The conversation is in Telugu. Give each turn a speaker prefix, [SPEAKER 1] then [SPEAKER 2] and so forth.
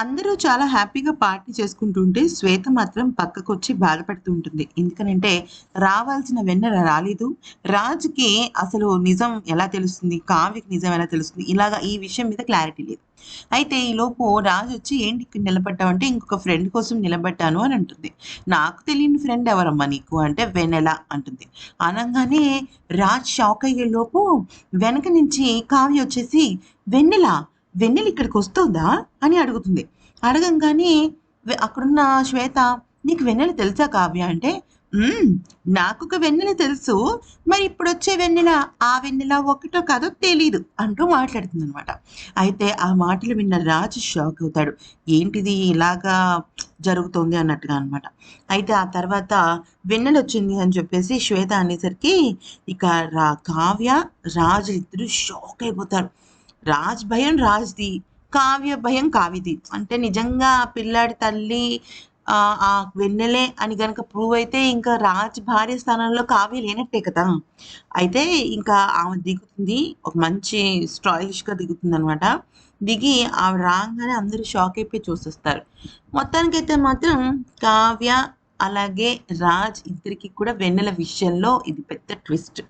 [SPEAKER 1] అందరూ చాలా హ్యాపీగా పార్టీ చేసుకుంటుంటే శ్వేత మాత్రం పక్కకొచ్చి బాధపడుతూ ఉంటుంది ఎందుకనంటే రావాల్సిన వెన్నెల రాలేదు. రాజుకి అసలు నిజం ఎలా తెలుస్తుంది? కావ్యకి నిజం ఎలా తెలుస్తుంది? ఇలాగా ఈ విషయం మీద క్లారిటీ లేదు. అయితే ఈలోపు రాజు వచ్చి ఏంటి ఇక్కడ నిలబడ్డావు? అంటే ఇంకొక ఫ్రెండ్ కోసం నిలబడ్డాను అని అంటుంది. నాకు తెలియని ఫ్రెండ్ ఎవరమ్మా నీకు? అంటే వెనెల అంటుంది. అనగానే రాజ్ షాక్ అయ్యే లోపు వెనక నుంచి కావ్య వచ్చేసి వెన్నెల వెన్నెల ఇక్కడికి వస్తుందా అని అడుగుతుంది. అడగంగానే అక్కడున్న శ్వేత నీకు వెన్నెల తెలుసా కావ్య? అంటే నాకు ఒక వెన్నెల తెలుసు. మరి ఇప్పుడు వచ్చే వెన్నెల ఆ వెన్నెల ఒకటో కాదో తెలీదు అంటూ మాట్లాడుతుంది అనమాట అయితే ఆ మాటలు విన్న రాజు షాక్ అవుతాడు. ఏంటిది ఇలాగా జరుగుతుంది అన్నట్టుగా అనమాట అయితే ఆ తర్వాత వెన్నెల వచ్చింది అని చెప్పేసి శ్వేత అనేసరికి ఇక రా కావ్య రాజు ఇద్దరు షాక్ అయిపోతారు. రాజ్ భయం రాజ్ది కావ్య భయం కావిది అంటే నిజంగా ఆ పిల్లాడి తల్లి ఆ వెన్నెలే అని గనక ప్రూవ్ అయితే ఇంకా రాజ్ భార్య స్థానంలో కావ్య లేనట్టే కదా. అయితే ఇంకా ఆమె దిగుతుంది ఒక మంచి స్టాయిలిష్గా దిగుతుంది అనమాట దిగి ఆవిడ రాగానే అందరూ షాక్ అయిపోయి చూసేస్తారు. మొత్తానికైతే మాత్రం కావ్య అలాగే రాజ్ ఇద్దరికి కూడా వెన్నెల విషయంలో ఇది పెద్ద ట్విస్ట్